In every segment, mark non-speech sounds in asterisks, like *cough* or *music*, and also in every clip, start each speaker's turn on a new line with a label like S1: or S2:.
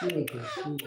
S1: 这个是我的。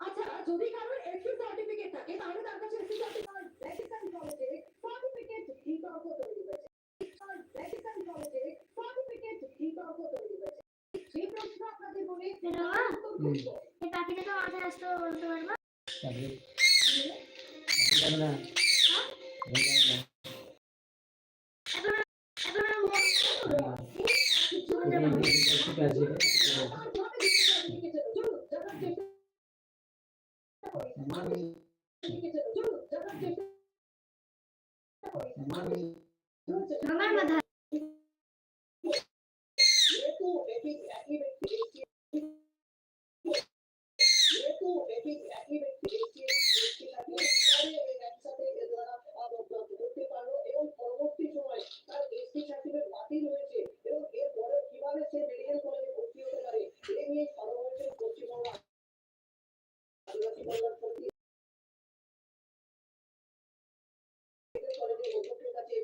S2: আচ্ছা যদি কারোর এসি সার্টিফিকেট থাকে তাহলে তার কাছে এসি সার্টিফিকেট বিতর্ক তৈরি হয়েছে ভ্যাটিকান কলেজে সার্টিফিকেট বিতর্ক তৈরি হয়েছে যে প্রশ্ন আপনাদের বলে
S3: পাখিটা তো মাথায় আসতে বলতে পারব Thank you.
S4: আমার *laughs* মাথা